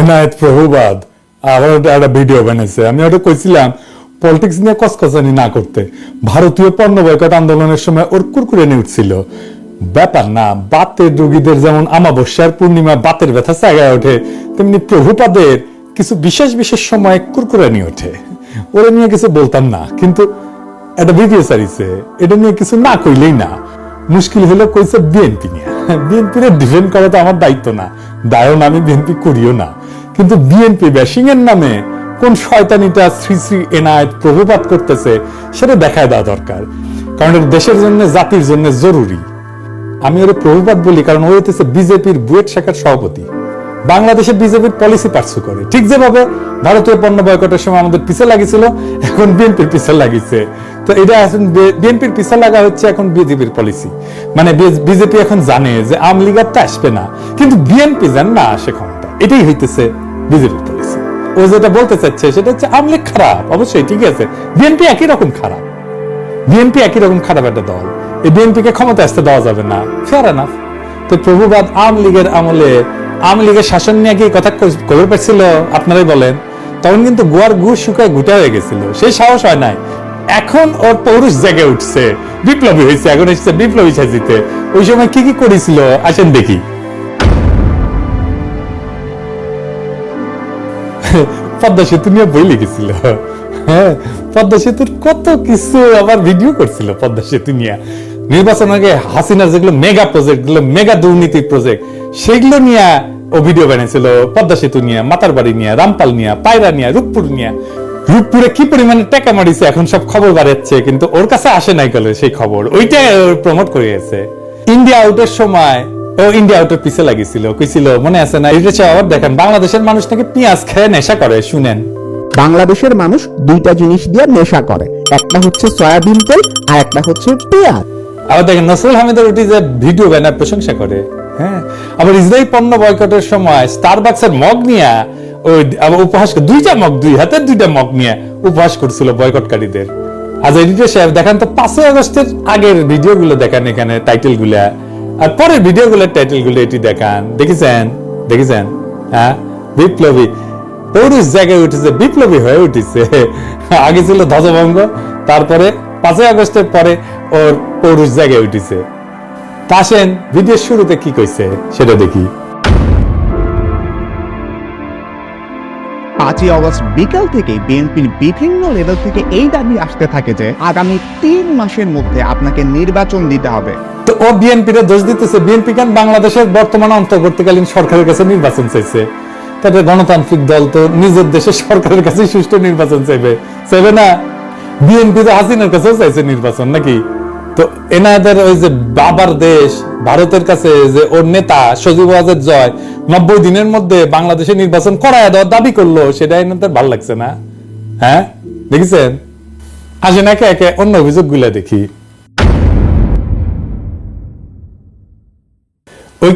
এনায়েত প্রভুবাদ আবার একটা ভিডিও বানিয়েছে। আমি ওটা কইছিলাম পলিটিক্স নিয়ে কসকসানি না করতে। ভারতীয় পণ্য বয়কট আন্দোলনের সময় ওর কুরকুরে নিয়ে উঠছিল ব্যাপার না বাতের রোগীদের যেমন আমাবস্যার পূর্ণিমা বাতের ব্যথা জায়গায় ওঠে, তেমনি প্রভুপাদের কিছু বিশেষ বিশেষ সময় কুরকুরে নিয়ে ওঠে। ওরা নিয়ে কিছু বলতাম না, কিন্তু একটা ভিডিও সারিছে এটা নিয়ে কিছু না কইলেই না। মুশকিল হলো কইছে বিএনপি নিয়ে। বিএনপির ডিফেন্ড করা তো আমার দায়িত্ব না। দায়ন আমি বিএনপি করিও না। কিন্তু বিএনপি ব্যাশিং এর নামে কোন শয়তানিটা শ্রী শ্রী এনায়েত প্রভুপাত করতেছে, সেটা দেখায় দেওয়া দরকার। কারণ এটা দেশের জন্য, জাতির জন্য জরুরি। আমি ওর প্রভুপাত বলি, কারণ ও হইতেছে বিজেপির বুয়েট শাখার সভাপতি। বাংলাদেশে বিজেপির পলিসি পার্সু করে। ঠিক যেভাবে ভারতীয় পণ্য বয়কটের সময় আমাদের পিছে লাগিছিল, এখন বিএনপির পিছে লাগিছে। তো এটা এখন বিএনপির পিছে লাগা হচ্ছে এখন বিজেপির পলিসি মানে বিজেপি এখন জানে যে আম লীগার তো আসবে না। কিন্তু বিএনপি যেন না আসে ক্ষমতা। এটাই হইতেছে বিজেপির পলিসি ও যেটা বলতে চাচ্ছে সেটা হচ্ছে আওয়ামী লীগ খারাপ। অবশ্যই ঠিক আছে। বিএনপি একই রকম খারাপ। বিএনপি একই রকম খারাপ একটা দল। এই বিএনপিকে ক্ষমতা আসতে দেওয়া যাবে না। ফেয়ার এনাফ তো প্রভুবাদ আওয়ামী লীগের আমলে, আওয়ামী লীগের শাসন নিয়ে কি কথা কবে পারছিল? আপনারাই বলেন। তখন কিন্তু গোয়ার গু শুকায় গুটা হয়ে গেছিল। সেই সাহস হয় নাই। এখন ওর পৌরুষ জেগে উঠছে। বিপ্লবী হয়েছে এখন এসেছে বিপ্লবী সাজিতে। ওই সময় কি কি করেছিল? আসেন দেখি। পদ্মা সেতু নিয়ে বই লিখেছিল। হ্যাঁ পদ্মা সেতুর কত কিছু আবার ভিডিও করছিল পদ্মা সেতু নিয়ে। নির্বাচন আগে হাসিনার যেগুলো মেগা প্রজেক্টগুলো মেগা দুর্নীতি প্রজেক্ট সেগুলো নিয়ে ও ভিডিও বানিয়েছিল। পদ্মা সেতু নিয়ে মাতার বাড়ি নিয়ে, রামপাল নিয়ে, পায়রা নিয়ে, রূপপুর নিয়ে। রূপপুরে কি পরিমাণে টাকা মারিছে এখন সব খবর বাড়াচ্ছে, কিন্তু ওর কাছে আসে নাই গেলে সেই খবর। ওইটাই প্রমোট করে গেছে ইন্ডিয়া আউটের সময় ও ইন্ডিয়া আউটের পিছে লাগিয়েছিল। কইছিল মনে আছে না? এটা আবার দেখেন বাংলাদেশের মানুষ নাকি পেঁয়াজ খেয়ে নেশা করে শুনেন। বাংলাদেশের মানুষ দুইটা জিনিস দিয়ে নেশা করে একটা হচ্ছে সয়াবিন তেল আর একটা হচ্ছে পেঁয়াজ। আবার দেখেন নসরুল হামিদের যে ভিডিও বানায় প্রশংসা করে হ্যাঁ? আবার ইসরায়েল পণ্য বয়কটের সময় স্টারবাক্সের মগ নিয়ে ওই আবার উপহাস দুইটা মগ দুই হাতের দুইটা মগ নিয়ে উপহাস করছিল বয়কটকারীদের। আজ এডিটর সাহেব দেখেন তো পাঁচই আগস্টের আগের ভিডিও গুলো দেখান এখানে টাইটেলগুলা। আর পরের ভিডিও গুলোর টাইটেলগুলো এটি দেখান। দেখেছেন? দেখেছেন? হ্যাঁ? বিপ্লবী। পৌরুষ জায়গায় উঠেছে, বিপ্লবী হয়ে উঠেছে। আগে ছিল ধ্বজভঙ্গ, তারপরে পাঁচই আগস্টের পরে ওর পৌরুষ জায়গায় উঠেছে। তা আসেন ভিডিওর শুরুতে কি কইছে, সেটা দেখি। পাঁচই অগস্ট বিকাল থেকে বিএনপির বিভিন্ন লেভেল থেকে এই দাবি আসতে থাকে যে আগামী তিন মাসের মধ্যে আপনাকে নির্বাচন দিতে হবে। তো ও দোষ দিতেছে। বিএনপি কেন বাংলাদেশের বর্তমান অন্তর্বর্তীকালীন সরকারের কাছে নির্বাচন চাইছে? তাদের গণতান্ত্রিক দল তো নিজের দেশের সরকারের কাছে সুষ্ঠু নির্বাচন চাইবে। চাইবে না? বিএনপি তো হাসিনার কাছেও চাইছে নির্বাচন নাকি? তো এনাদের ওই যে বাবার দেশ, ভারতের কাছে যে ওর নেতা সজীব ওয়াজেদ জয়, নব্বই দিনের মধ্যে বাংলাদেশে নির্বাচন করায় দেওয়ার দাবি করল সেটা এনাদের ভালো লাগছে না। হ্যাঁ? দেখেছেন? আসেন একে একে অন্য অভিযোগগুলো দেখি।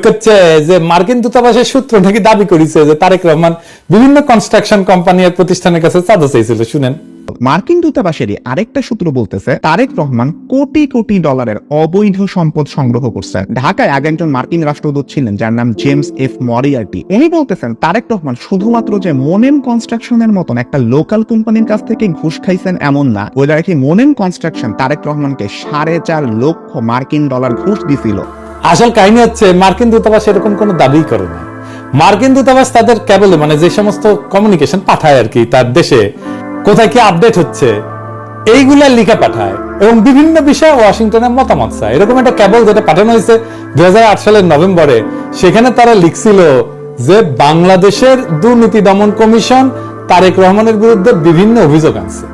করছে যে মার্কিন দূতাবাসের সূত্র নাকি দাবি করেছে যে তারেক রহমান বিভিন্ন কনস্ট্রাকশন কোম্পানি প্রতিষ্ঠানের কাছে চাঁদা চাইছিল, শুনেন। মার্কিন দূতাবাসেরই আরেকটা সূত্র বলতেছে, তারেক রহমান কোটি কোটি ডলারের অবৈধ সম্পদ সংগ্রহ করছে। ঢাকায় আগে একজন মার্কিন রাষ্ট্রদূত ছিলেন, যার নাম জেমস এফ মরিয়ার্টি। উনি বলতেছেন, তারেক রহমান শুধুমাত্র যে মোনেম কনস্ট্রাকশনের মতন একটা লোকাল কোম্পানির কাছ থেকে ঘুষ খাইছেন এমন না। ওই রাখি মোনেম কনস্ট্রাকশন তারেক রহমানকে সাড়ে চার লক্ষ মার্কিন ডলার ঘুষ দিছিল? আসল কাহিনী হচ্ছে, মার্কিন দূতাবাস এরকম কোনো দাবি করে না মার্কিন দূতাবাস তাদের কেবলে মানে যে সমস্ত কমিউনিকেশন পাঠায় আর কি তার দেশে কোথায় কি আপডেট হচ্ছে, এইগুলা লিখে পাঠায় এবং বিভিন্ন বিষয়ে ওয়াশিংটনের মতামত চায়। এরকম একটা কেবল যেটা পাঠানো হয়েছে দুই সালের নভেম্বরে, সেখানে তারা লিখছিল যে বাংলাদেশের দুর্নীতি দমন কমিশন তারেক রহমানের বিরুদ্ধে বিভিন্ন অভিযোগ আনছে।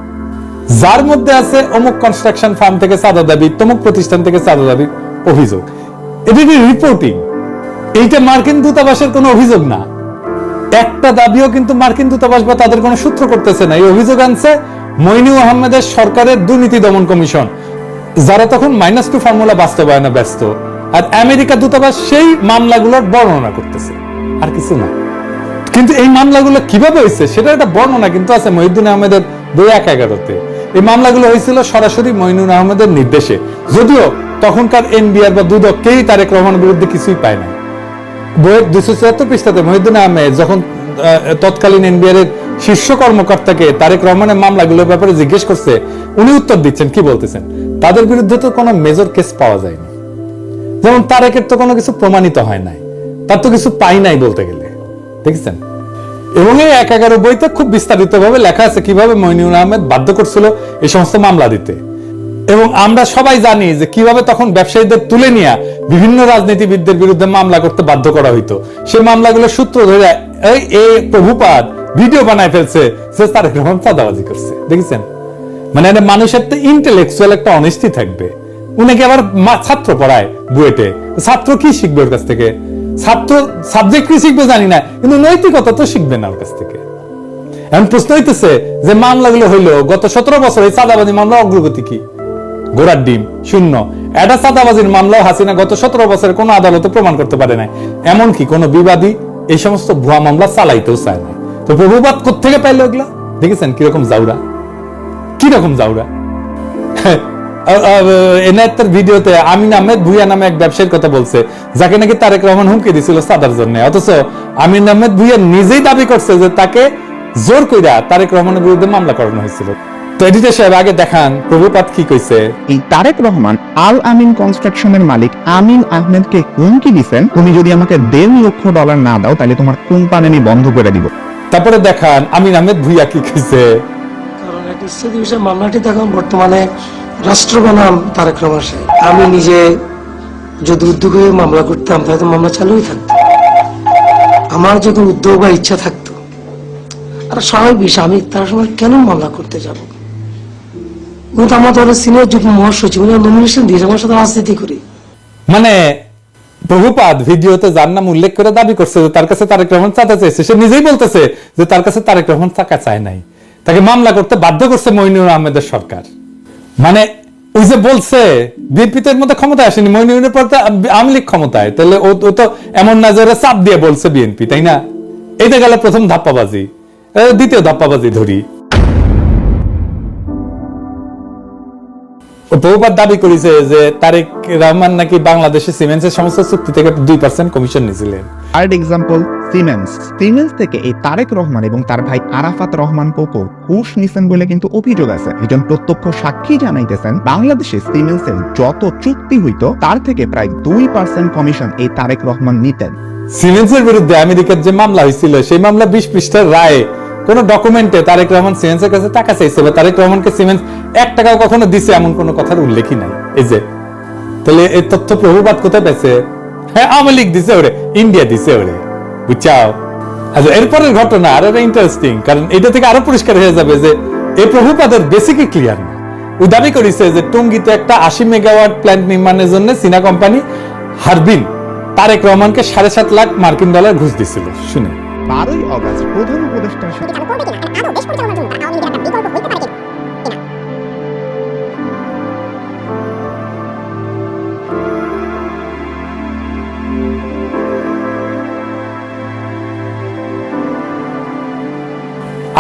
যার মধ্যে আছে অমুক কনস্ট্রাকশন ফার্ম থেকে চাঁদা দাবি, তমুক প্রতিষ্ঠান থেকে চাঁদা দাবির অভিযোগ। এটা রিপোর্টিং এইটা মার্কিন দূতাবাসের কোনো অভিযোগ না। একটা দাবিও কিন্তু মার্কিন দূতাবাস বা তাদের কোনো সূত্র করতেছে না। এই অভিযোগ আনছে মইনু আহমেদের সরকারের দুর্নীতি দমন কমিশন, যারা তখন মাইনাস টু ফর্মুলা বাস্তবায়নে ব্যস্ত। আর আমেরিকা দূতাবাস সেই মামলাগুলোর বর্ণনা করতেছে। আর কিছু না। কিন্তু এই মামলাগুলো কীভাবে হয়েছে সেটা একটা বর্ণনা কিন্তু আছে মহিউদ্দিন আহমেদের বই এক এগারোতে। এই মামলাগুলো হয়েছিল সরাসরি মইনুল আহমেদের নির্দেশে। যদিও তখনকার এনবিআর বা দুদক কেউই তারেক রহমানের বিরুদ্ধে কিছুই পায় না বইয়ের দুশো চুয়াত্তর পৃষ্ঠাতে মহিউদ্দিন আহমেদ যখন তৎকালীন এনবিআর এর শীর্ষ কর্মকর্তাকে তারেক রহমানের মামলাগুলোর ব্যাপারে জিজ্ঞেস করছে, উনি উত্তর দিচ্ছেন, কি বলতেছেন? তাদের বিরুদ্ধে তো কোনো মেজর কেস পাওয়া যায়নি। যেমন তারেকের তো কোনো কিছু প্রমাণিত হয় নাই, তার তো কিছু পাই নাই বলতে গেলে। দেখেছেন? এবং এই এক এগারো বইতে খুব বিস্তারিত ভাবে লেখা আছে কীভাবে মইনুল আহমেদ বাধ্য করছিল এই সমস্ত মামলা দিতে। এবং আমরা সবাই জানি যে কীভাবে তখন ব্যবসায়ীদের তুলে নিয়ে বিভিন্ন রাজনীতিবিদদের বিরুদ্ধে মামলা করতে বাধ্য করা হইতো। সে মামলাগুলোর সূত্র ধরে এই এই প্রভুপাদ ভিডিও বানায় ফেলছে সে তারেক রহমান চাঁদাবাজি করছে। দেখেছেন? মানে মানুষের তো ইন্টেলেকচুয়াল একটা অনেস্টি থাকবে। উনাকে আবার ছাত্র পড়ায় বুয়েটে? ছাত্র কি শিখবে ওর কাছ থেকে? ছাত্র সাবজেক্ট কি শিখবে জানি না, কিন্তু নৈতিকতা তো শিখবে না ওর কাছ থেকে। এখন প্রশ্ন হইতেছে যে মামলাগুলো হইল গত সতেরো বছর এই চাঁদাবাজি মামলা অগ্রগতি কি? গোড়ার ডিম, শূন্য। এটা চাঁদাবাজির মামলাও হাসিনা গত সতেরো বছরে কোনো আদালতে প্রমাণ করতে পারে নাই। এমনকি কোনো বিবাদী এই সমস্ত ভুয়া মামলা চালাইতেও চায় না তো প্রভুবাদ কোথেকে পাইলো ওগুলা দেখেছেন কীরকম জাউরা? কীরকম জাউরা? এনায়েতের ভিডিওতে আমিন আহমেদ ভুইয়া নামে এক ব্যবসায়ীর কথা বলছে, যাকে নাকি তারেক রহমান হুমকি দিছিল সাদার জন্য। অথচ আমিন আহমেদ ভুইয়া নিজেই দাবি করছে যে তাকে জোর কইরা তারেক রহমানের বিরুদ্ধে মামলা করানো হয়েছিল। তো এডিটর সাহেব আগে দেখান প্রভুপাত কি কইছে? এই তারেক রহমান আল আমিন কনস্ট্রাকশনের মালিক আমিন আহমেদকে হুমকি দিছেন। তুমি যদি আমাকে দেড় লক্ষ ডলার না দাও তাহলে তোমার কোম্পানি আমি বন্ধ করে দিব। তারপরে দেখান আমিন আহমেদ ভুইয়া কি কইছে? কারণ একটা মামলাটি দেখুন বর্তমানে রাষ্ট্র বনাম তারেক রহমান সাহেব। আমি নিজে যদি উদ্যোগ হয়ে মামলা করতাম তাহলে তো মামলা চালুই থাকতো। আমার যদি উদ্যোগ বা ইচ্ছা থাকতো আর স্বাভাবিক বিষয় আমি তার সময় কেন মামলা করতে যাব? মানে প্রভুপাদ ভিডিওতে যার নাম উল্লেখ করে দাবি করছে তার কাছে তারেক রহমান চাঁদা সে নিজেই বলতেছে যে তার কাছে তারেক রহমান চায় নাই। তাকে মামলা করতে বাধ্য করছে মইনুর আহমেদের সরকার। মানে ওই যে বলছে বিএনপি তো এর মধ্যে ক্ষমতায় আসেনি, মইনুরের পর আওয়ামী লীগ ক্ষমতায়। তাহলে ও তো এমন চাপ দিয়ে বলছে বিএনপি, তাই না? এইটা গেল প্রথম ধাপ্পাবাজি দ্বিতীয় ধাপ্পাবাজি ধরি। বহুবার দাবি করেছে যে তারেক রহমান নাকি বাংলাদেশের সিমেন্সের সমস্ত চুক্তি থেকে দুই পার্সেন্ট কমিশন নিয়েছিলেন থার্ড এক্সাম্পল সিমেন্স সিমেন্স থেকে এই তারেক রহমান এবং তার ভাই আরাফাত রহমান কোকো ঘুষ নিছেন বলে কিন্তু অভিযোগ আছে। একজন প্রত্যক্ষ সাক্ষী জানাইতেছেন বাংলাদেশে সিমেন্সের যত চুক্তি হইতো তার থেকে প্রায় দুই পার্সেন্ট কমিশন এই তারেক রহমান নিতেন। সিমেন্সের বিরুদ্ধে আমেরিকার যে মামলা হয়েছিল সেই মামলা বিশ পৃষ্ঠার রায়ে কোন ডকুমেন্টে তারেক রহমান সিমেন্সের কাছে টাকা চাইছে বা তারেক রহমানকে সিমেন্স এক টাকাও কখনো দিছে এমন কোনো কথার উল্লেখই নাই। এই যে, তাহলে এই তথ্য প্রভুপাত কোথায় পেয়েছে হ্যাঁ আওয়ামী লীগ দিছে ওরে ইন্ডিয়া দিছে ওরে, বুঝছাও? আচ্ছা এরপরের ঘটনা আরও ইন্টারেস্টিং কারণ এটা থেকে আরও পরিষ্কার হয়ে যাবে যে এই প্রভুপাদের বেসিকই ক্লিয়ার না। ও দাবি করেছে যে টঙ্গিতে একটা আশি মেগাওয়াট প্ল্যান্ট নির্মাণের জন্য চীনা কোম্পানি হারবিন তারেক রহমানকে সাড়ে সাত লাখ মার্কিন ডলার ঘুষ দিছিল। শুনে বারোই অগস্ট প্রধান উপদেষ্টার সাথে চালু করবে কিনা? আরও দেশ পরিচালনার জন্য তার আওয়ামী লীগের একটা বিকল্প হইতে পারে কিনা?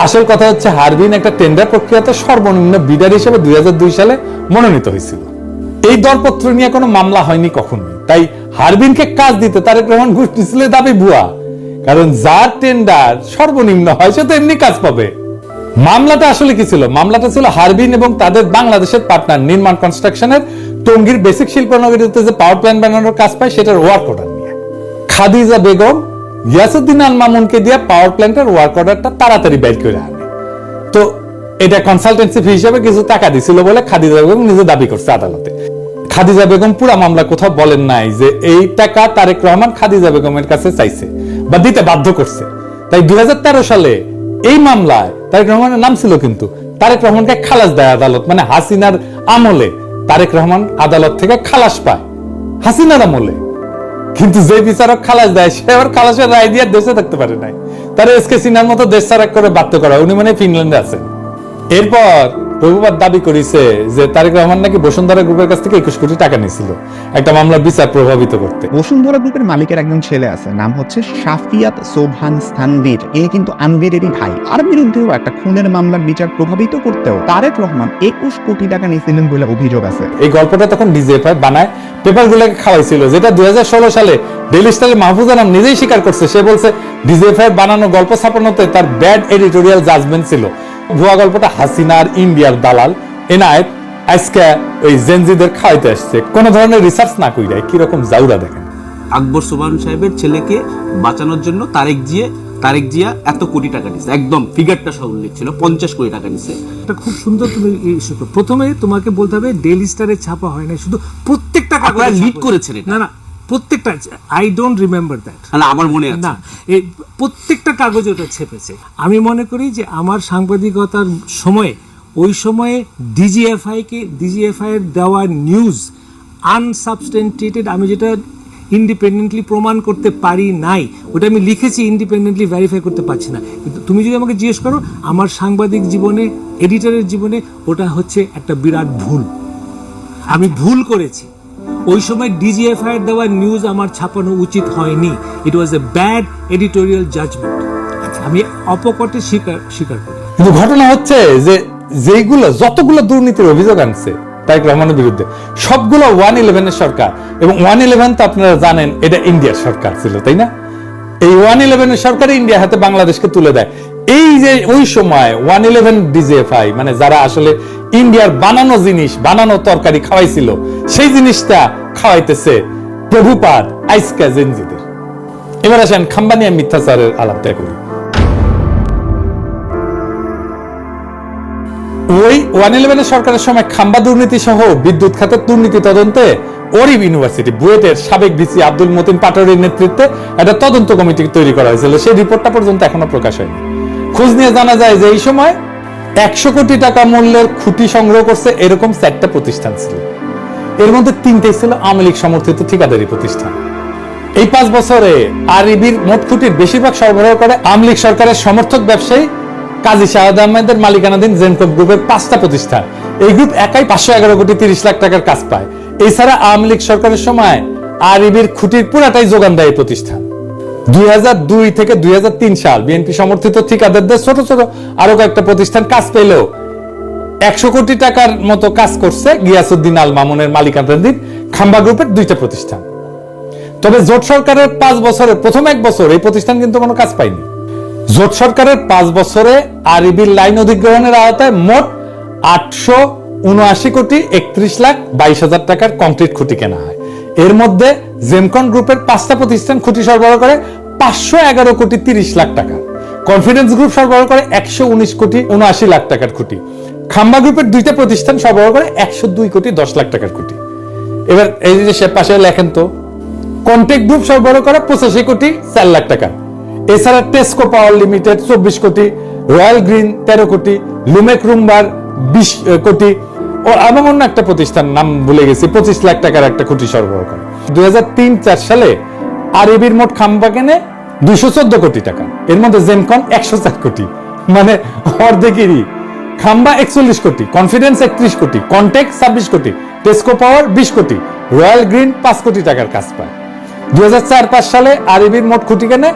আসল কথা হচ্ছে হারবিন একটা টেন্ডার প্রক্রিয়াতে সর্বনিম্ন বিডার হিসেবে দুই হাজার দুই সালে মনোনীত হয়েছিল। এই দরপত্র নিয়ে কোনো মামলা হয়নি কখনোই। তাই হারবিনকে কাজ দিতে তারেক রহমান ঘুষ দিছিল দাবি ভুয়া। কারণ যার টেন্ডার সর্বনিম্ন হয় সে তো এমনি কাজ পাবে। মামলাটা আসলে কি ছিল? মামলাটা ছিল হারবিন এবং তাদের বাংলাদেশের পার্টনার নির্মাণ কনস্ট্রাকশনের টঙ্গীর বেসিক শিল্পনগরীতে যে পাওয়ার প্ল্যান্ট বানানোর কাজ পায়, সেটার ওয়ার্ক অর্ডার নিয়ে। খাদিজা বেগম, ইয়াসুদ্দিন আল মামুনকে দিয়ে পাওয়ার প্ল্যান্টের ওয়ার্ক অর্ডারটা তাড়াতাড়ি বের করে আনে। তো এটা কনসালটেন্সি ফি হিসেবে কিছু টাকা দিছিল বলে খাদিজা বেগম নিজে দাবি করছে আদালতে। খাদিজা বেগম পুরা মামলা কোথাও বলেন নাই যে এই টাকা তারেক রহমান খাদিজা বেগমের কাছে চাইছে। বা দিতে বাধ্য করছে। তাই দুই সালে এই মামলায় তারেক রহমানের নাম ছিল কিন্তু তারেক রহমানকে খালাস দেয় আদালত মানে হাসিনার আমলে তারেক রহমান আদালত থেকে খালাস পায়, হাসিনার আমলে। কিন্তু যে বিচারক খালাস দেয়, সে আবার খালাসের রায় দিয়ে দেশে থাকতে পারে নাই। তার এসকে সিনহার মতো দেশ ছাড়া করে বাধ্য করা উনি মানে ফিনল্যান্ডে আছেন। এরপর প্রভুপাত দাবি করেছে যে তারেক রহমান নাকি বসুন্ধরা গ্রুপের কাছ থেকে একুশ কোটি টাকা নিয়েছিল। একটা মামলার বিচার প্রভাবিত করতে। বসুন্ধরা গ্রুপের মালিকের একজন ছেলে আছে নাম হচ্ছে শাফিয়াত সোভান স্থানবীর। এ কিন্তু আনবীরেরই ভাই। আর বিরুদ্ধেও একটা খুনের মামলার বিচার প্রভাবিত করতেও তারেক রহমান একুশ কোটি টাকা নিয়েছিলেন বলে অভিযোগ আছে। এই গল্পটা তখন ডিজিএফআই বানায় পেপারগুলোকে খাওয়াইছিল যেটা দুই হাজার ষোলো সালে ডেলি স্টারে মাহফুজ আলম নিজেই স্বীকার করছে। সে বলছে ডিজিএফআই বানানো গল্প ছাপানোতে তার ব্যাড এডিটোরিয়াল জাজমেন্ট ছিল। ভুয়া গল্পটা হাসিনার ইন্ডিয়ার দালাল। এনায়েত আজকে ওই জেনজিদের খাওয়াইতে আসছে। কোন ধরনের রিসার্চ না কইরাই কীরকম জাউরা দেখেন। আকবর সোবান সাহেবের ছেলেকে বাঁচানোর জন্য তারেক জিয়ে তারেক জিয়া এত কোটি টাকা নিছে একদম ফিগারটা সহ উল্লেখ ছিল পঞ্চাশ কোটি টাকা নিছে এটা খুব সুন্দর তুমি করো। প্রথমে তোমাকে বলতে হবে ডেইলি স্টারে ছাপা হয় না শুধু প্রত্যেকটা কাগজে ছাপা করেছেন এটা। না না প্রত্যেকটা আই ডোন্ট রিমেম্বার দ্যাট না আমার মনে না এই প্রত্যেকটা কাগজে ওটা ছেপেছে। আমি মনে করি যে আমার সাংবাদিকতার সময়ে ওই সময়ে ডিজিএফআই কে ডিজিএফআই এর দেওয়া নিউজ আনসাবস্টেন্টেটেড আমি যেটা ইন্ডিপেন্ডেন্টলি প্রমাণ করতে পারি নাই ওটা আমি লিখেছি ইন্ডিপেন্ডেন্টলি ভেরিফাই করতে পারছি না। কিন্তু তুমি যদি আমাকে জিজ্ঞেস করো আমার সাংবাদিক জীবনে এডিটরের জীবনে ওটা হচ্ছে একটা বিরাট ভুল। আমি ভুল করেছি। ওই সময় ডিজিএফআই এর দেওয়া নিউজ আমার ছাপানো উচিত হয়নি। It was a bad editorial judgment আমি অপকটে স্বীকার স্বীকার করি। কিন্তু ঘটনা হচ্ছে যে যেইগুলো যতগুলো দুর্নীতির অভিযোগ আনছে তারেক রহমানের বিরুদ্ধে সবগুলো ওয়ান ইলেভেনের সরকার। এবং ওয়ান ইলেভেন তো আপনারা জানেন এটা ইন্ডিয়ার সরকার ছিল তাই না? এই ওয়ান ইলেভেনের সরকার ইন্ডিয়া হাতে বাংলাদেশকে তুলে দেয়। এই যে ওই সময় ওয়ান ইলেভেন ডিজিএফআই মানে যারা আসলে ইন্ডিয়ার বানানো জিনিস, বানানো তরকারি খাওয়াইছিল। সেই জিনিসটা খাওয়াইতেছে প্রভুপাদ আইসকা জেনজিদের। এবার আসেন খাম্বানিয়া মিথ্যাচারের আলাপটা করি। ওই ওয়ান ইলেভেনের সরকারের সময় খাম্বা দুর্নীতি সহ বিদ্যুৎ খাতের দুর্নীতি তদন্তে অরিব ইউনিভার্সিটি বুয়েটের সাবেক ভিসি আব্দুল মতিন পাটোয়ারির নেতৃত্বে একটা তদন্ত কমিটি তৈরি করা হয়েছিল। সেই রিপোর্টটা পর্যন্ত এখনও প্রকাশ হয়নি। খোঁজ নিয়ে জানা যায় যে এই সময় একশো কোটি টাকা মূল্যের খুঁটি সংগ্রহ করছে এরকম চারটা প্রতিষ্ঠান ছিল। এর মধ্যে তিনটেই ছিল আওয়ামী লীগ সমর্থিত ঠিকাদারি প্রতিষ্ঠান। এই পাঁচ বছরে আরইবির মোট খুঁটির বেশিরভাগ সরবরাহ করে আওয়ামী লীগ সরকারের সমর্থক ব্যবসায়ী কাজী শাহাদ আহমেদের মালিকানাধীন জেনকপ গ্রুপের পাঁচটা প্রতিষ্ঠান। এই গ্রুপ একাই পাঁচশো এগারো কোটি তিরিশ লাখ টাকার কাজ পায়। এছাড়া আওয়ামী লীগ সরকারের সময় আরইবির খুঁটির পুরাটাই যোগান দেয় প্রতিষ্ঠান। দুই হাজার দুই থেকে দুই হাজার তিন সাল বিএনপি সমর্থিত ঠিকাদারদের ছোট ছোট আরও কয়েকটা প্রতিষ্ঠান কাজ পেলেও একশো কোটি টাকার মতো কাজ করছে গিয়াসুদ্দিন আল মামুনের মালিকানাধীন খাম্বা গ্রুপের দুইটা প্রতিষ্ঠান। তবে জোট সরকারের পাঁচ বছরে, প্রথম এক বছর এই প্রতিষ্ঠান কিন্তু কোনো কাজ পায়নি। জোট সরকারের পাঁচ বছরে আরবির লাইন অধিগ্রহণের আওতায় মোট আটশো উনআশি কোটি একত্রিশ লাখ বাইশ হাজার টাকার কংক্রিট খুঁটি কেনা হয়। এর মধ্যে জেমকন গ্রুপের পাঁচটা প্রতিষ্ঠান খুঁটি সরবরাহ করে পাঁচশো এগারো কোটি তিরিশ লাখ টাকা। কনফিডেন্স গ্রুপ সরবরাহ করে একশো উনিশ কোটি উনআশি লাখ টাকার খুঁটি। খাম্বা গ্রুপের দুইটা প্রতিষ্ঠান সরবরাহ করে একশো দুই কোটি দশ লাখ টাকার খুঁটি। এবার এই যে সে পাশে লেখেন তো কন্টেক্ট গ্রুপ সরবরাহ করে পঁচাশি কোটি চার লাখ টাকা। এছাড়া টেস্কো পাওয়ার লিমিটেড চব্বিশ কোটি রয়্যাল গ্রিন তেরো কোটি লুমেক রুমবার বিশ কোটি ও এমন অন্য একটা প্রতিষ্ঠান, নাম ভুলে গেছি, পঁচিশ লাখ টাকার একটা কোটি সরবরাহ করে। হাজার সালে আরবির মোট দুইশো চোদ্দ কোটি টাকা, এর মধ্যে একশো চার কোটি মানে অর্ধেকেরই। খাম্বা একচল্লিশ কোটি, কনফিডেন্স একত্রিশ কোটি ছাব্বিশ কোটি, টেস্কো পাওয়ার বিশ কোটি, রয়্যাল গ্রিন পাঁচ কোটি টাকার কাজ পায়। দুই হাজার চার, পাঁচ সালে আরবির মোট কোটি কেনে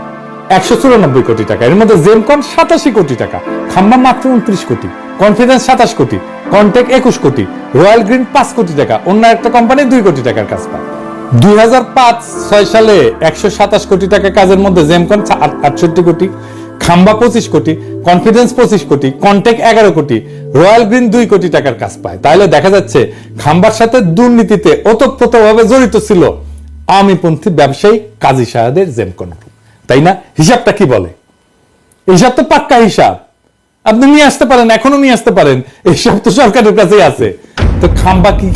একশো চুরানব্বই কোটি টাকা, এর মধ্যে জেমকন সাতাশি কোটি টাকা, খাম্বা মাত্র উনত্রিশ কোটি, কনফিডেন্স সাতাশ কোটি কন্টেক একুশ কোটি রয়্যাল গ্রিন পাঁচ কোটি টাকা, অন্য একটা কোম্পানি দুই কোটি টাকার কাজ পায়। দুই হাজার পাঁচ ছয় সালে একশো সাতাশ কোটি টাকা কাজের মধ্যে জেমকন আটষট্টি কোটি খাম্বা পঁচিশ কোটি কনফিডেন্স পঁচিশ কোটি কন্টেক এগারো কোটি রয়্যাল গ্রিন দুই কোটি টাকার কাজ পায়। তাহলে দেখা যাচ্ছে খাম্বার সাথে দুর্নীতিতে ওতপ্রোতভাবে জড়িত ছিল আওয়ামীপন্থী ব্যবসায়ী কাজী সাহেদের জেমকন তাই না? হিসাবটা কি বলে? হিসাব তো পাক্কা হিসাব। আপনি নিয়ে আসতে পারেন এখনও নিয়ে আসতে পারেন। এইসব তো সরকারের কাছেই আছে। তো খাম্বা কি?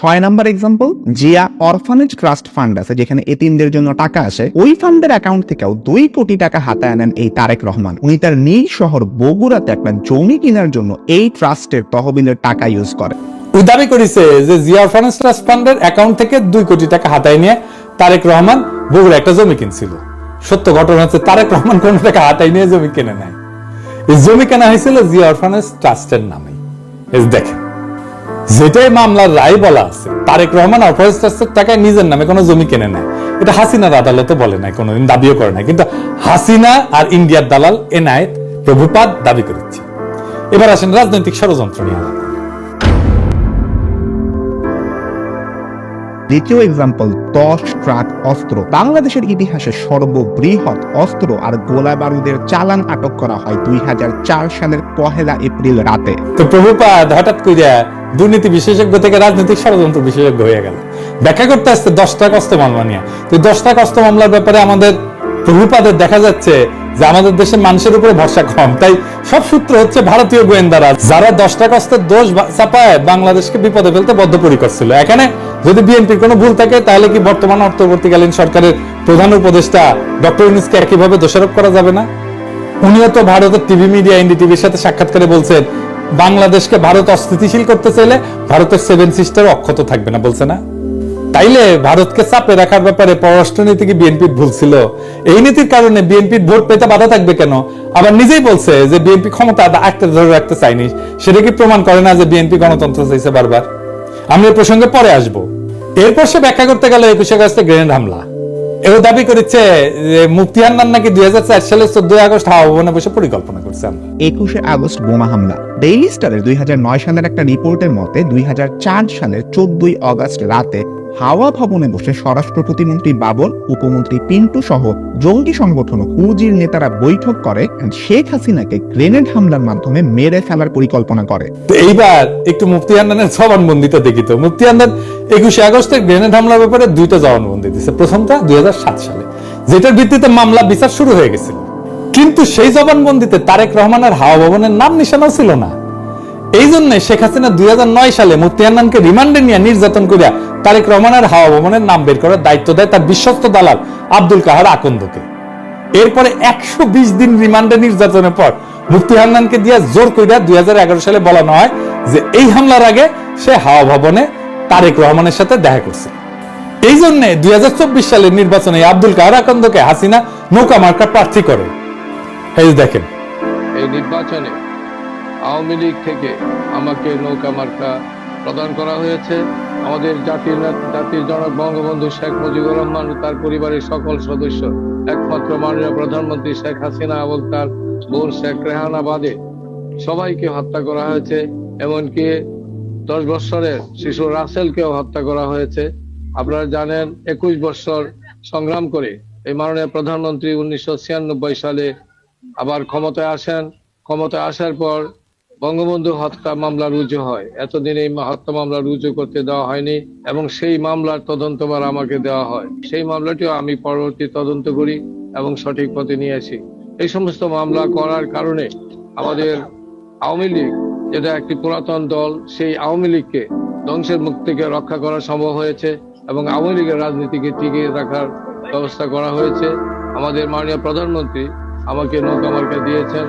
ছয় number example Zia orphanage trust fund আছে যেখানে এতিমদের জন্য টাকা আসে। ওই ফান্ডের অ্যাকাউন্ট থেকেও দুই কোটি টাকা হাতে আনেন এই তারেক রহমান। উনি তার নিজ শহর বগুড়াতে একটা জমি কেনার জন্য এই ট্রাস্টের তহবিলের টাকা ইউজ করে ওই দাবি করেছে যে জিয়া অরফানেজ ট্রাস্ট ফান্ডের অ্যাকাউন্ট থেকে দুই কোটি টাকা হাতায় নিয়ে তারেক রহমান বগুড়া একটা জমি কিনছিল। সত্য ঘটনা হচ্ছে তারেক রহমান কোন টাকা হাতায় নিয়ে জমি কিনে নেয় এই জমি কেনা হয়েছিল জি অরফানেজ ট্রাস্টের নামে। দেখেন, যেটাই মামলার রায় বলা আছে, তারেক রহমান অরফানেজ ট্রাস্টের টাকায় নিজের নামে কোনো জমি কেনে নেয় এটা হাসিনার আদালতে বলে নাই, কোনোদিন দাবিও করে নাই। কিন্তু হাসিনা আর ইন্ডিয়ার দালাল এনায়েত প্রভুপাত দাবি করেছে। এবার আসেন রাজনৈতিক ষড়যন্ত্র নিয়ে। আলাপ দ্বিতীয় এক্সাম্পল দশ ট্রাক, অস্ত্র। বাংলাদেশের ইতিহাসে সর্ববৃহৎ অস্ত্র আর গোলা বারুদের চালান আটক করা হয় দুই হাজার চার সালের পহেলা এপ্রিল রাতে। তো প্রভুপাদ, হঠাৎ কইরা দুর্নীতি বিশেষজ্ঞ থেকে রাজনৈতিক ষড়যন্ত্র বিশেষজ্ঞ হয়ে গেল। ব্যাখ্যা করতে আসতে দশটা কষ্ট মামলা নিয়ে। তো দশটা কষ্ট মামলার ব্যাপারে আমাদের প্রভুপাদের দেখা যাচ্ছে যে আমাদের দেশের মানুষের উপরে ভরসা কম। তাই সব সূত্র হচ্ছে ভারতীয় গোয়েন্দারা, যারা দশটা কষ্টের দোষ চাপায় বাংলাদেশকে বিপদে ফেলতে বদ্ধপরিকর ছিল। এখানে যদি বিএনপির কোনো ভুল থাকে, তাহলে কি বর্তমান অন্তর্বর্তীকালীন সরকারের প্রধান উপদেষ্টা ডক্টর ইউনুসকে একইভাবে দোষারোপ করা যাবে না? উনিও তো ভারতের টিভি মিডিয়া, এনডিটিভির সাথে সাক্ষাৎকারে বলছেন, বাংলাদেশকে ভারত অস্থিতিশীল করতে চাইলে ভারতের সেভেন সিস্টার অক্ষত থাকবে না, বলছে না? তাইলে ভারতকে চাপে রাখার ব্যাপারে পররাষ্ট্র নীতি কি বিএনপির ভুল ছিল? এই নীতির কারণে বিএনপির ভোট পেতে বাধা থাকবে কেন? আবার নিজেই বলছে যে বিএনপি ক্ষমতা আঁকড়ে ধরে রাখতে চায়নি। সেটা কি প্রমাণ করে না যে বিএনপি গণতন্ত্র চাইছে বারবার? আমি এই প্রসঙ্গে পরে আসব। এরপর সে ব্যাখ্যা করতে গেল একুশে আগস্টে গ্রেনেড হামলা। এও দাবি করেছে যে মুফতি হান্নান নাকি দুই সালের চোদ্দই আগস্ট হাওয়া ভবনে বসে পরিকল্পনা করছে একুশে আগস্ট বোমা হামলা। ডেইলি স্টারের দুই সালের একটা রিপোর্টের মতে দুই সালের চোদ্দই আগস্ট রাতে হাওয়া ভবনে বসে স্বরাষ্ট্র প্রতিমন্ত্রী বাবর উপমন্ত্রী পিন্টু সহ জঙ্গি সংগঠন হুজির নেতারা বৈঠক করে শেখ হাসিনাকে গ্রেনেড হামলার মাধ্যমে মেরে ফেলার পরিকল্পনা করে। এইবার একটু মুফতি হান্নানের জবানবন্দিটা দেখি তো। মুফতি হান্নান একুশে আগস্টের গ্রেনেড হামলার ব্যাপারে দুইটা জবানবন্দি দিচ্ছে প্রথমটা দুই হাজার সাত সালে। যেটার ভিত্তিতে মামলা, বিচার শুরু হয়ে গেছিল। কিন্তু সেই জবানবন্দিতে তারেক রহমানের হাওয়া ভবনের নাম নিশানাও ছিল না। এই জন্য শেখ হাসিনা দুই হাজার নয় সালে মুফতি হান্নানকে রিমান্ডে নিয়ে নির্যাতন করিয়া তারেক রহমানের হাওয়া ভবনের নাম বের করার দায়িত্ব দেয় তার বিশ্বস্ত দালাল আব্দুল কাহার আকন্দকে। এরপরে একশো বিশ দিন রিমান্ডে নির্যাতনের পর মুফতি হান্নানকে দিয়ে জোর কইরা দুই সালে বলানো হয় যে এই হামলার আগে সে হাওয়া ভবনে তারেক রহমানের সাথে দেখা করছে। এই জন্য দুই হাজার চব্বিশ সালের নির্বাচনে আব্দুল কাহার আকন্দকে হাসিনা নৌকা মার্কা প্রার্থী করে। দেখেন। এই নির্বাচনে আওয়ামী লীগ থেকে আমাকে নৌকা মার্কা প্রদান করা হয়েছে। আমাদের জাতির জাতির জনক বঙ্গবন্ধু শেখ মুজিবুর রহমান তার পরিবারের সকল সদস্য, একমাত্র মাননীয় প্রধানমন্ত্রী শেখ হাসিনা এবং তার বোন শেখ রেহানা বাদে সবাইকে হত্যা করা হয়েছে। এমনকি দশ বৎসরের শিশু রাসেলকেও হত্যা করা হয়েছে। আপনারা জানেন, একুশ বৎসর সংগ্রাম করে এই মাননীয় প্রধানমন্ত্রী উনিশশো ছিয়ানব্বই সালে আবার ক্ষমতায় আসেন। ক্ষমতায় আসার পর বঙ্গবন্ধু হত্যা মামলা রুজু হয়। এতদিন এই হত্যা মামলা রুজু করতে দেওয়া হয়নি এবং সেই মামলার তদন্তবার আমাকে দেওয়া হয়। সেই মামলাটিও আমি পরবর্তী তদন্ত করি এবং সঠিক পথে নিয়ে আসি। এই সমস্ত মামলা করার কারণে আমাদের আওয়ামী লীগ, যেটা একটি পুরাতন দল, সেই আওয়ামী লীগকে ধ্বংসের মুখ থেকে রক্ষা করা সম্ভব হয়েছে এবং আওয়ামী লীগের রাজনীতিকে টিকিয়ে রাখার ব্যবস্থা করা হয়েছে। আমাদের মাননীয় প্রধানমন্ত্রী আমাকে নৌকা মার্কা দিয়েছেন।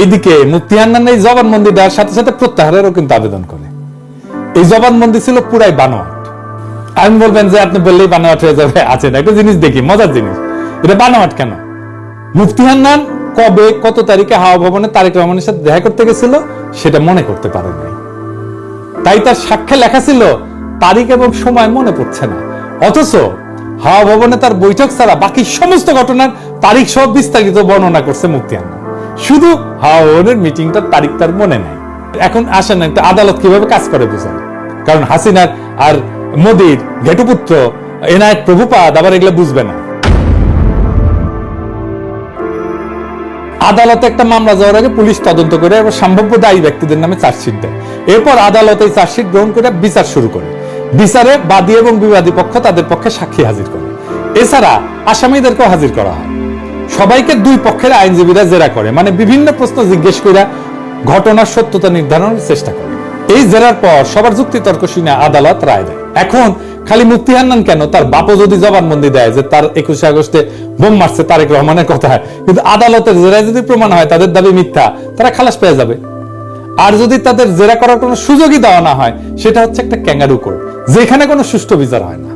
এইদিকে মুফতি হান্নান এই জবানবন্দি দেওয়ার সাথে সাথে প্রত্যাহারেরও কিন্তু আবেদন করে। এই জবানবন্দি ছিল পুরাই বানোয়াট। আমি বলবেন যে আপনি বললেই বানোয়াট হয়ে যাবে, আছে না, একটা জিনিস দেখি, মজার জিনিস। এটা বানোয়াট কেন? মুফতি হান্নান কবে, কত তারিখে হাওয়া ভবনে তারেক রহমানের সাথে দেখা করতে গেছিল, সেটা মনে করতে পারেন নাই। তাই তার সাক্ষ্যে লেখা ছিল, তারিখ এবং সময় মনে পড়ছে না। অথচ হাওয়া ভবনে তার বৈঠক ছাড়া বাকি সমস্ত ঘটনার তারিখ সহ বিস্তারিত বর্ণনা করছে মুক্তি আন্না। শুধু হাওয়া ভবনের মিটিংটার তারিখ তার মনে নাই। এখন আসেন একটা আদালত কীভাবে কাজ করে বুঝেন? কারণ হাসিনার আর মোদির ঘেটুপুত্র, এনায়ত প্রভুপাদ আবার এগুলো বুঝবে না। আদালতে একটা মামলা যাওয়ার আগে পুলিশ তদন্ত করে এবার সম্ভাব্য দায়ী ব্যক্তিদের নামে চার্জশিট দেয়। এরপর আদালত চার্জশিট গ্রহণ করে বিচার শুরু করে। বিচারে বাদী এবং বিবাদী পক্ষ তাদের পক্ষে সাক্ষী হাজির করে। এছাড়া আসামিদেরকেও হাজির করা হয়। সবাইকে দুই পক্ষের আইনজীবীরা জেরা করে মানে বিভিন্ন প্রশ্ন জিজ্ঞেস করে ঘটনার সত্যতা নির্ধারণের চেষ্টা করে। এই জেরার পর সবার যুক্তি তর্ক শুনে আদালত রায় দেয়। এখন খালি মুক্তি হান্নান কেন? তার বাপও যদি জবানবন্দি দেয় যে তার একুশে আগস্টে বোম মারছে তারেক রহমানের কথা, কিন্তু আদালতের জেরায় যদি প্রমাণ হয় তাদের দাবি মিথ্যা, তারা খালাস পেয়ে যাবে। আর যদি তাদের জেরা করার কোনো সুযোগই দেওয়া না হয়, সেটা হচ্ছে একটা ক্যাঙ্গারু কোর্ট, যেখানে কোনো সুষ্ঠু বিচার হয় না।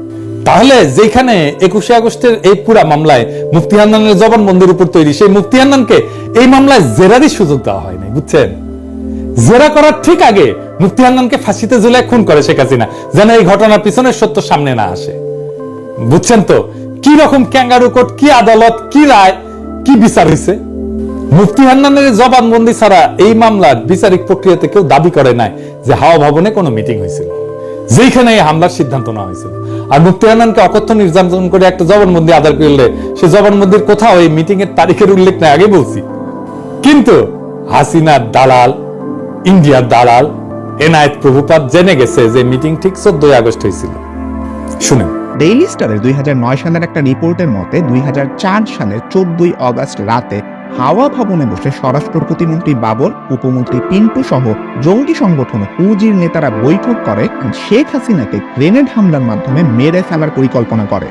তাহলে যেখানে একুশে আগস্টের এই পুরা মামলায় মুফতি হান্নানের জবানবন্দির উপর তৈরি, সেই মুফতি হান্নানকে এই মামলায় জেরারই সুযোগ দেওয়া হয় নাই, বুঝছেন? জেরা করার ঠিক আগে মুফতি হান্নানকে ফাঁসিতে ঝুলে খুন করে শেখ হাসিনা, যেন এই ঘটনার পিছনের সত্য সামনে না আসে। বুঝছেন তো? কি রকম ক্যাঙ্গারু কোর্ট, কি আদালত, কি রায়, কি বিচার হয়েছে মুফতি হান্নানের জবানবন্দি ছাড়া এই মামলার বিচারিক প্রক্রিয়াতে কেউ দাবি করে নাই যে হাওয়া ভবনে কোনো মিটিং হয়েছিল যেখানে এই হামলার সিদ্ধান্ত নেওয়া হয়েছিল আর মুফতি হান্নানকে অকথ্য নির্যাতন করে একটা জবানবন্দি আদার করলে সে জবানবন্দির কোথাও এই মিটিং এর তারিখের উল্লেখ নাই আগে বলছি। কিন্তু হাসিনার দালাল, ইন্ডিয়ার দালাল, এনায়েত প্রভুপাত জেনে গেছে যে মিটিং ঠিক চোদ্দই আগস্ট হয়েছিল। শুনেন। ডেইলি স্টারের দুই হাজার নয় সালের একটা রিপোর্টের মতে দুই হাজার চার সালের চোদ্দই অগস্ট রাতে হাওয়া ভবনে বসে স্বরাষ্ট্র প্রতিমন্ত্রী বাবর উপমন্ত্রী পিন্টু সহ জঙ্গি সংগঠন পুঁজির নেতারা বৈঠক করে শেখ হাসিনাকে গ্রেনেড হামলার মাধ্যমে মেরে ফেলার পরিকল্পনা করে।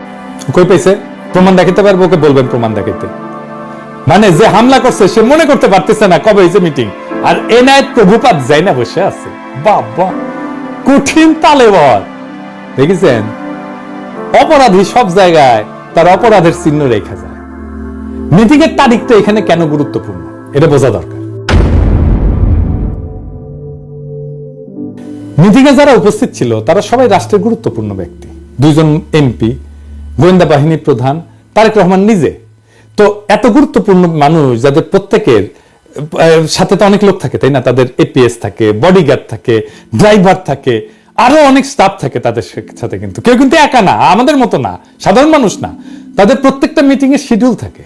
কই পেয়েছে? প্রমাণ দেখাতে পারব ওকে বলবেন প্রমাণ দেখাতে মানে যে হামলা করছে, সে মনে করতে পারতেছে না কবে হয়েছে মিটিং আর এনায়েত প্রভুপাত যাই না বসে আছে। বাবা, কঠিন তালে বল দেখেছেন? অপরাধী সব জায়গায় তার অপরাধের চিহ্ন রেখা যায়। মিটিং এর তারিখটা এখানে কেন গুরুত্বপূর্ণ? এটা বোঝা দরকার। মিটিং এ যারা উপস্থিত ছিল, তারা সবাই রাষ্ট্রের গুরুত্বপূর্ণ ব্যক্তি। দুইজন এমপি, গোয়েন্দা বাহিনীর প্রধান, তারেক রহমান নিজে। তো এত গুরুত্বপূর্ণ মানুষ যাদের প্রত্যেকের সাথে তো অনেক লোক থাকে, তাই না? তাদের এপিএস থাকে, বডিগার্ড থাকে, ড্রাইভার থাকে, আরও অনেক স্টাফ থাকে তাদের সাথে কিন্তু। কেউ কিন্তু একা না, আমাদের মতো না, সাধারণ মানুষ না। তাদের প্রত্যেকটা মিটিং এর শিডিউল থাকে।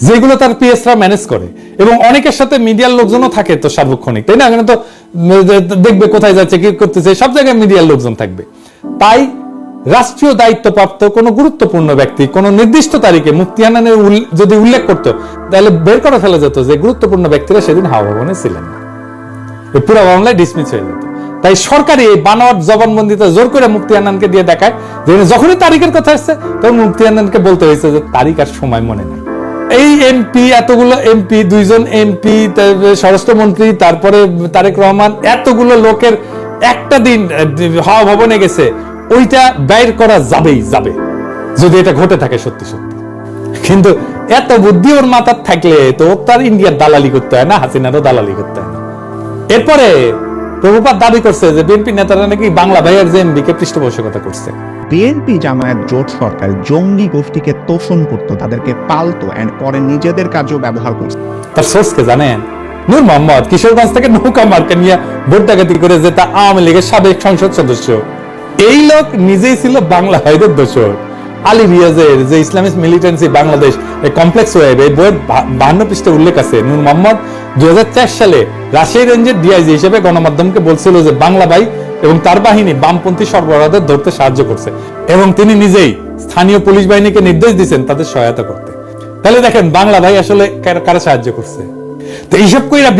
যেগুলো তার পিএসরা ম্যানেজ করে। এবং অনেকের সাথে মিডিয়ার লোকজনও থাকে তো সার্বক্ষণিক, তাই না? এখানে তো দেখবে কোথায় যাচ্ছে, কি করতেছে, সব জায়গায় মিডিয়ার লোকজন থাকবে। তাই রাষ্ট্রীয় দায়িত্বপ্রাপ্ত কোনো গুরুত্বপূর্ণ ব্যক্তি, কোনো নির্দিষ্ট তারিখে মুক্তি আনানের যদি উল্লেখ করতো, তাহলে বের করে ফেলা যেত যে গুরুত্বপূর্ণ ব্যক্তিরা সেদিন হাওয়া ভবনে ছিলেন না। পুরো মামলায় ডিসমিস হয়ে যেত। তাই সরকারি এই বানোয়াট জবানবন্দিতে জোর করে মুক্তি আনানকে দিয়ে দেখায় যে যখনই তারিখের কথা আসছে, তখন মুক্তি আনানকে বলতে হয়েছে যে তারিখ আর সময় মনে নেই। এই এমপি এতগুলো এমপি দুইজন এমপি স্বরাষ্ট্রমন্ত্রী, তারপরে তারেক রহমান, এতগুলো লোকের একটা দিন হাওয়া ভবনে গেছে, ওইটা ব্যয় করা যাবেই, যাবে। যদি এটা ঘটে থাকে সত্যি সত্যি। কিন্তু এত বুদ্ধি ওর মাথার থাকলে তো তার ইন্ডিয়ার দালালি করতে হয় না, হাসিনারও দালালি করতে হয় না। এরপরে প্রভুপাত দাবি করছে যে, বিএনপি নেতারা নাকি বাংলা ভাইয়ের যে এমবি কে পৃষ্ঠপোষকতা করছে। বিএনপি জামায়াত জোট সরকার জঙ্গি গোষ্ঠীকে তোষণ করতো, তাদেরকে পালতো এন্ড পরে নিজেদের কাজেও ব্যবহার করতো। তার সোর্স কে জানেন? নূর মোহাম্মদ, কিশোরগঞ্জ থেকে নৌকা মার্কা নিয়ে ভোট ডাকাতি করে যে তা আওয়ামী লীগের সাবেক সংসদ সদস্য। এই লোক নিজেই ছিল বাংলা ভাইদের দোষর। আলী রিয়াজের যে Islamic militancy Bangladesh complex web এই বইয়ের বাহান্ন পৃষ্ঠে উল্লেখ আছে। নূর মোহাম্মদ দুই সালে রাজশাহী রেঞ্জের ডিআইজি হিসেবে গণমাধ্যমকে বলছিল যে বাংলা ভাই এবং তার বাহিনী বামপন্থী সরবরাহদের ধরতে সাহায্য করছে এবং তিনি নিজেই স্থানীয় পুলিশ বাহিনীকে নির্দেশ দিয়েছেন তাদের সহায়তা করতে। তাহলে দেখেন, বাংলা ভাই আসলে কারা সাহায্য করছে? তো এইসব কইরা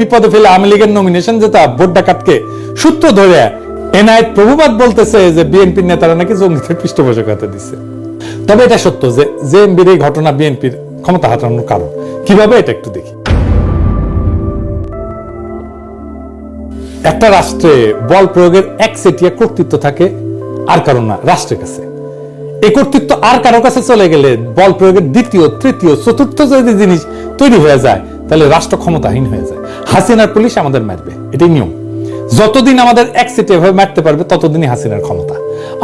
বিপদে ফেলে আওয়ামী লীগের নমিনেশন ভোট ডাকাতকে সূত্র ধরে প্রভুবাদ বলতেছে যে নেতারা নাকি জঙ্গিদের পৃষ্ঠপোষকতা দিচ্ছে তবে এটা সত্য যে যে এমবির এই ঘটনা বিএনপির ক্ষমতা হারানোর কারণ। কীভাবে এটা একটু দেখি। একটা রাষ্ট্রে বল প্রয়োগের একচেটিয়া কর্তৃত্ব থাকে আর কারণ না, রাষ্ট্রের কাছে। এই কর্তৃত্ব আর কারও কাছে চলে গেলে বল প্রয়োগের দ্বিতীয়, তৃতীয়, চতুর্থ যদি জিনিস তৈরি হয়ে যায়, তাহলে রাষ্ট্র ক্ষমতাহীন হয়ে যায়। হাসিনার পুলিশ আমাদের মারবে, এটাই নিয়ম। যতদিন আমাদের এক সিটে এভাবে মারতে পারবে, ততদিনই হাসিনার ক্ষমতা।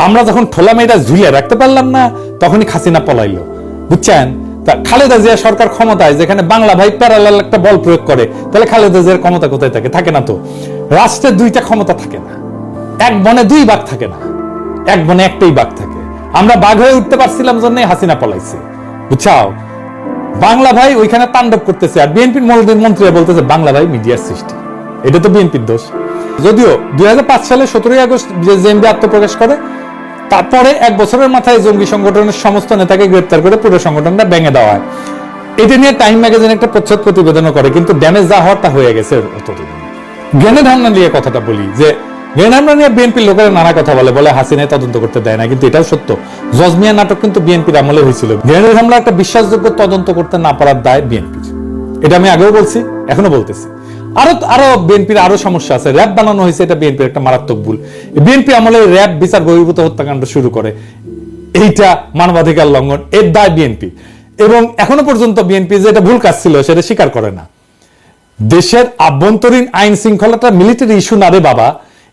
আমরা যখন ঠোলা মেয়েরা ঝুলিয়ে রাখতে পারলাম না, তখনই হাসিনা পলাইলো। বুঝছেন? তা খালেদা জিয়া সরকার ক্ষমতায়, যেখানে বাংলা ভাই প্যারালাল একটা বল প্রয়োগ করে, তাহলে খালেদা জিয়ার ক্ষমতা কোথায় থাকে? থাকে না তো। রাষ্ট্রের দুইটা ক্ষমতা থাকে না। এক বনে দুই বাঘ থাকে না, এক বনে একটাই বাঘ থাকে। আমরা বাঘ হয়ে উঠতে পারছিলাম জন্যই হাসিনা পলাইছে। বুঝছাও? বাংলা ভাই ওইখানে তাণ্ডব করতেছে আর বিএনপির মন্ত্রীরা বলতেছে, বাংলা ভাই মিডিয়ার সৃষ্টি। এটা তো বিএনপির দোষ। যদিও দুই হাজার পাঁচ সালে সতেরোই আগস্ট জেএমবি আত্মপ্রকাশ করে, তারপরে এক বছরের মাথায় জঙ্গি সংগঠনের সমস্ত নেতাকে গ্রেপ্তার করে পুরো সংগঠনটা ভেঙে দেওয়া হয়। এটা নিয়ে টাইম ম্যাগাজিন একটা প্রচ্ছদ প্রতিবেদনও করে, কিন্তু ড্যামেজ যা হওয়ার তা হয়ে গেছে অতদিন জ্ঞানের ধারণা নিয়ে কথাটা বলি যে জ্ঞান ধারণা নিয়ে বিএনপির লোকেরা নানা কথা বলে বলে হাসিনায় তদন্ত করতে দেয় না, কিন্তু এটাও সত্য। জজমিয়া নাটক কিন্তু বিএনপির আমলে হয়েছিল। জ্ঞানের হামলা একটা বিশ্বাসযোগ্য তদন্ত করতে না পারার দায় বিএনপির এটা আমি আগেও বলছি এখনও বলতেছি। আরও আরও বিএনপির আরও সমস্যা আছে। র্যাব বানানো হয়েছে, এটা বিএনপির একটা মারাত্মক ভুল। বিএনপি আমলে র্যাব বিচার বহির্ভূত হত্যাকাণ্ড শুরু করে। এইটা মানবাধিকার লঙ্ঘন, এর দায় বিএনপি এবং এখনও পর্যন্ত বিএনপি যেটা ভুল কাজ ছিল, সেটা স্বীকার করে না। দেশের আভ্যন্তরীণ আইন শৃঙ্খলাটা মিলিটারি ইস্যু না রে বাবা।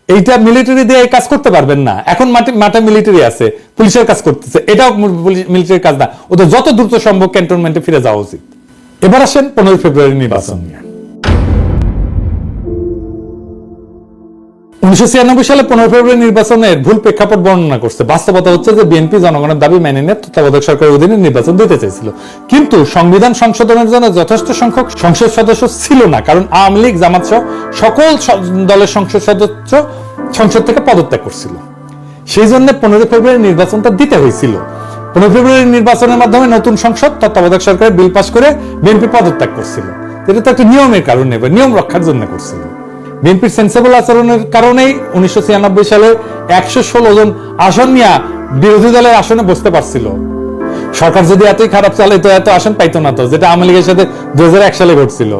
এইটা মিলিটারি দিয়ে কাজ করতে পারবেন না। এখন মাঠে মাঠে মিলিটারি আছে, পুলিশের কাজ করতেছে। এটাও মিলিটারি কাজ না। ওদের যত দ্রুত সম্ভব ক্যান্টনমেন্টে ফিরে যাওয়া উচিত। এবার আসেন পনেরোই ফেব্রুয়ারি নির্বাচন নিয়ে। উনিশশো ছিয়ানব্বই সালে পনেরো ফেব্রুয়ারি নির্বাচনের ভুল প্রেক্ষাপট বর্ণনা করছে। বাস্তবতা হচ্ছে যে বিএনপি জনগণের দাবি মেনে নিয়ে তত্ত্বাবধায়ক সরকারের অধীনে নির্বাচন দিতে চাইছিল কিন্তু সংবিধান সংশোধনের জন্য যথেষ্ট সংখ্যক সংসদ সদস্য ছিল না, কারণ আওয়ামী লীগ, জামাত সহ সকল দলের সংসদ সদস্য সংসদ থেকে পদত্যাগ করছিল। সেই জন্য পনেরো ফেব্রুয়ারি নির্বাচনটা দিতে হয়েছিল। পনেরো ফেব্রুয়ারি নির্বাচনের মাধ্যমে নতুন সংসদ তত্ত্বাবধায়ক সরকারের বিল পাশ করে বিএনপি পদত্যাগ করছিল। এটা তো একটা নিয়মের কারণে বা নিয়ম রক্ষার জন্য করছিল। বিএনপির সেন্সেবল আচরণের কারণেই উনিশশো সালে একশো ষোলো জন আসন নিয়ে বিরোধী দলের আসনে বসতে পারছিল। সরকার যদি এতই খারাপ চালে এত আসন পাইতো না তো, যেটা আওয়ামী লীগের সাথে দুই সালে ঘটছিল।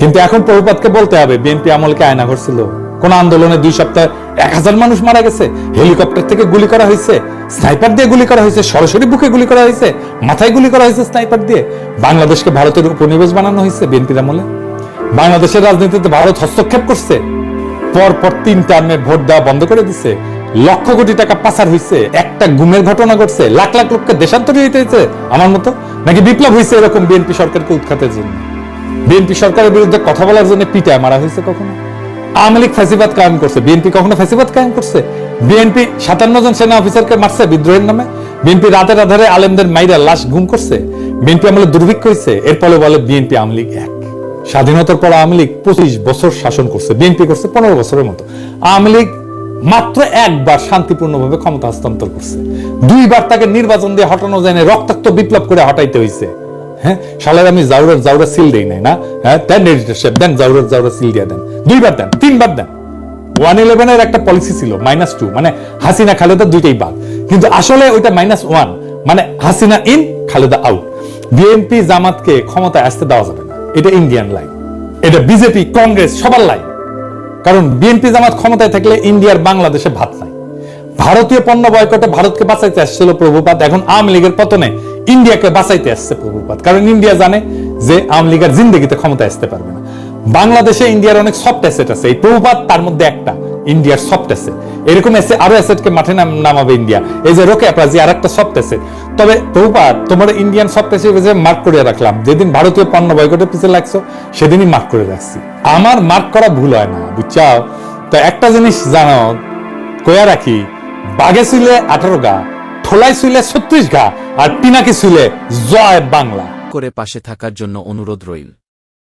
কিন্তু এখন প্রভুপাতকে বলতে হবে, বিএনপি আমলকে আয়না ঘটছিল কোন আন্দোলনে দুই সপ্তাহে এক হাজার মানুষ মারা গেছে, হেলিকপ্টার থেকে গুলি করা হয়েছে, স্নাইপার দিয়ে গুলি করা হয়েছে, সরাসরি বুকে গুলি করা হয়েছে, মাথায় গুলি করা হয়েছে স্নাইপার দিয়ে। বাংলাদেশকে ভারতের উপনিবেশ বানানো হয়েছে বিএনপির আমলে। বাংলাদেশের রাজনীতিতে ভারত হস্তক্ষেপ করছে। পর পর তিন টার্মে ভোট দেওয়া বন্ধ করে দিছে। লক্ষ কোটি টাকা পাচার হয়েছে একটা গুমের ঘটনা ঘটছে। লাখ লাখ লোককে দেশান্তরী হইতে হয়েছে আমার মতো? নাকি বিপ্লব হয়েছে এরকম বিএনপি সরকারকে উৎখাতের জন্য? বিএনপি সরকারের বিরুদ্ধে কথা বলার জন্য পিটায় মারা হয়েছে কখনো? আওয়ামী লীগ ফ্যাসিবাদ কায়েম করছে। বিএনপি কখনো ফ্যাসিবাদ কায়েম করছে? বিএনপি সাতান্ন জন সেনা অফিসারকে মারছে বিদ্রোহের নামে? বিএনপি রাতের আধারে আলেমদের মাইরা লাশ ঘুম করছে? বিএনপি আমলে দুর্ভিক্ষ হয়েছে এরপরে বলে বিএনপি আওয়ামী লীগ এক। স্বাধীনতার পর আওয়ামী লীগ পঁচিশ বছর শাসন করছে, বিএনপি করছে পনেরো বছরের মতো। আওয়ামী লীগ মাত্র একবার শান্তিপূর্ণভাবে ক্ষমতা হস্তান্তর করছে। দুইবার তাকে নির্বাচন দিয়ে হটানো যায় না রক্তাক্ত বিপ্লব করে হটাইতে হয়েছে হ্যাঁ? সালের আমি জাউরার জাউরা সিল দেই নাই না? হ্যাঁ? দেন সাহেব দেন, জাউরার জাউরা সিল দিয়ে দেন। দুইবার দেন, তিনবার দেন। ওয়ান ইলেভেনের একটা পলিসি ছিল, মাইনাস টু মানে হাসিনা, খালেদা দুইটাই বাদ। কিন্তু আসলে ওইটা মাইনাস ওয়ান মানে Hasina in, Khaleda out. BNP জামাতকে ক্ষমতায় আসতে দেওয়া যাবে এটা ইন্ডিয়ান লাইন এটা বিজেপি কংগ্রেস সবার লাইন কারণ বিএনপি জামাত ক্ষমতায় থাকলে ইন্ডিয়ার বাংলাদেশে ভাত নাই। ভারতীয় পণ্য বয়কটে ভারতকে বাঁচাইতে আসছিল প্রভুপাত, এখন আওয়ামী লীগের পতনে ইন্ডিয়াকে বাঁচাইতে আসছে প্রভুপাত। কারণ ইন্ডিয়া জানে যে আওয়ামী লীগের জিন্দগিতে ক্ষমতায় আসতে পারবে বাংলাদেশে ইন্ডিয়ার অনেক সফট অ্যাসেট আছে। এই প্রভুপাত তার মধ্যে একটা, ইন্ডিয়ার সফট অ্যাসেট এরকম এসে আরও অ্যাসেটকে মাঠে নামাবে ইন্ডিয়া। এই যে রোকে অ্যাপ্রাজি আর একটা সফট অ্যাসেট তবে প্রভুপাত তোমার ইন্ডিয়ান সফট অ্যাসেট মার্ক করে রাখলাম, যেদিন ভারতীয় পণ্য বয়কটের পিছিয়ে লাগছো, সেদিনই মার্ক করে রাখছি। আমার মার্ক করা ভুল হয় না, বুঝছাও? তো একটা জিনিস জানো কয়া রাখি, বাঘে শুলে আঠারো গা, ঠোলাই শুলে ছত্রিশ গা, আর পিনাকি শুলে জয় বাংলা। করে পাশে থাকার জন্য অনুরোধ রইল।